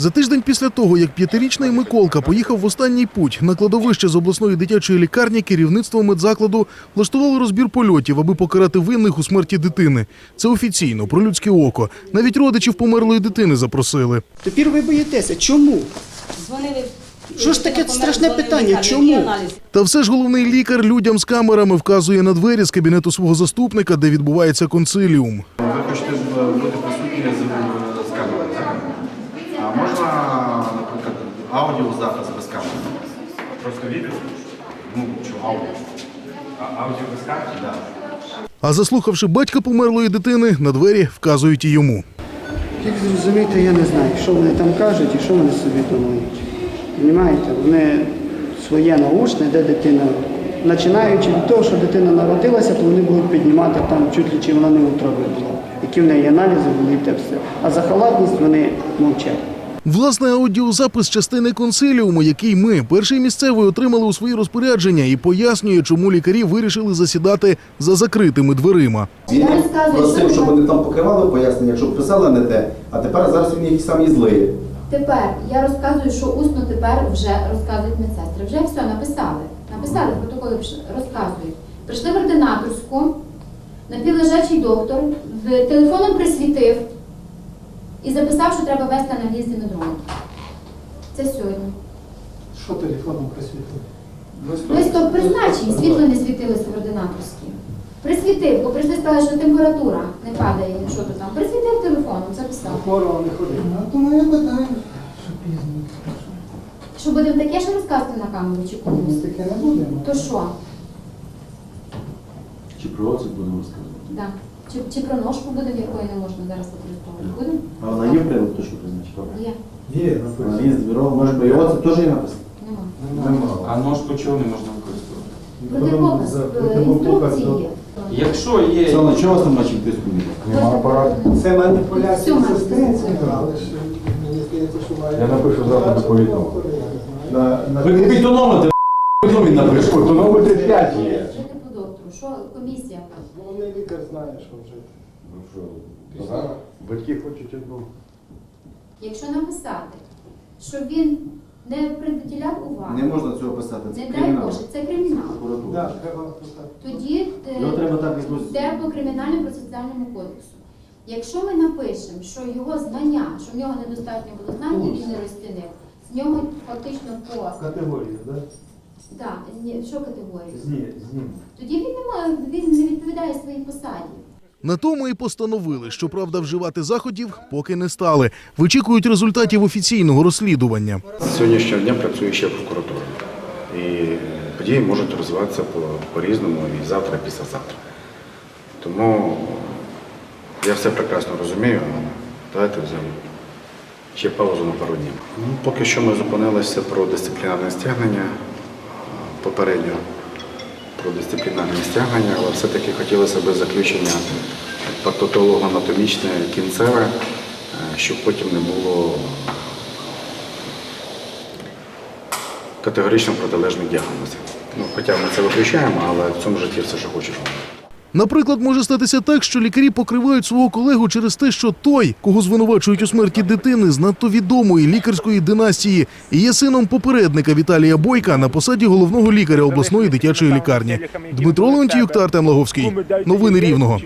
За тиждень після того, як п'ятирічний Миколка поїхав в останній путь на кладовище з обласної дитячої лікарні, керівництво медзакладу влаштувало розбір польотів, аби покарати винних у смерті дитини. Це офіційно про людське око. Навіть родичів померлої дитини запросили. Тепер ви боїтеся. Чому? Дзвонили. Що ж таке страшне питання? Чому? Та все ж головний лікар людям з камерами вказує на двері з кабінету свого заступника, де відбувається консиліум. Ви хочете бути присутні з, з камерою, так? А можна, наприклад, аудіозапис без камери? Просто відео? Ну, що аудіо? А аудіо без камери? Так. А заслухавши батька померлої дитини, на двері вказують і йому. Як зрозуміти, я не знаю, що вони там кажуть і що вони собі думають. Понімаєте? Вони своє наушне, де дитина. Починаючи від того, що дитина народилася, то вони будуть піднімати там чуть ли чи вона не утроби була. Які в неї аналізи були і те все. А за халатність вони мовчать. Власне, аудіозапис частини консиліуму, який ми, перший місцевий, отримали у свої розпорядження, і пояснює, чому лікарі вирішили засідати за закритими дверима. Він Я просив, щоб вони там покривали пояснення, щоб писали не те, а тепер зараз він якісь самі злиє. Тепер я розказую, що усно тепер вже розказують медсестри. Вже все написали. Написали протоколи, розказують. Прийшли в ординаторську, напівлежачий доктор, телефоном присвітив і записав, що треба вести на дрон. Це сьогодні. Що телефоном присвітлив? Листок призначень, світло не світилося в ординаторській. Присвітив, бо прийшли сказали, що температура не падає, що то там. Присвітив телефоном, записав. Хворого не ходив. А то моє питання, що пізно. Що будемо таке ще розказувати на камеру чи Ми комусь? таке не будемо. То що? Чи про це будемо розказувати? Да. Чи, чи про ножку буде, якої не можна зараз використовувати? Будемо? А є в приводу, то що призначила? Є. Є, написано. Бюро, може би його це теж є написано? Нема. А ножку чого не можна використовувати? Протипоказ, е, інструкції є. Якщо є Оксана, чого вас там бачив тиску міряти? Це маніпуляція Всю сестриці, але ж мені здається, що має... Я напишу завтра доповідно. На, на... Ви купіть тонометр, він напишу. Тонометри 5 є. Жити по доктору. Що комісія? Головний лікар знає, що вже. Ну що, зараз батьки хочуть одну. Якщо написати, що він не приділяв уваги, Не можна цього писати, це не дай кримінал. Боже, це кримінал. Прокуратура. Да, треба писати. Тоді е, треба так йде по кримінальному процесуальному кодексу. Якщо ми напишемо, що його знання, що в нього недостатньо було знань, і він не розцінив, з нього фактично по Категорію, так? да, ні, що категорію? Зні, зніму. Тоді він не має, він не відповідає своїй посаді. На тому і постановили, що правда вживати заходів поки не стали. Вичікують результатів офіційного розслідування. З сьогоднішнього дня працює ще прокуратура. І події можуть розвиватися по- по-різному і завтра, і післязавтра. Тому я все прекрасно розумію. Давайте взямо ще паузу на пару днів. Ну, поки що ми зупинилися про дисциплінарне стягнення а, попередньо про дисциплінарне стягнення, але все-таки хотілося б заключення патологоанатомічне кінцеве, е, щоб потім не було категорично протилежних діагнозів. Ну, хоча ми це виключаємо, але в цьому житті все, що хочеш. Наприклад, може статися так, що лікарі покривають свого колегу через те, що той, кого звинувачують у смерті дитини, з надто відомої лікарської династії і є сином попередника Віталія Бойка на посаді головного лікаря обласної дитячої лікарні. Дмитро Леонтіюк та Артем Лаговський. Новини Рівного.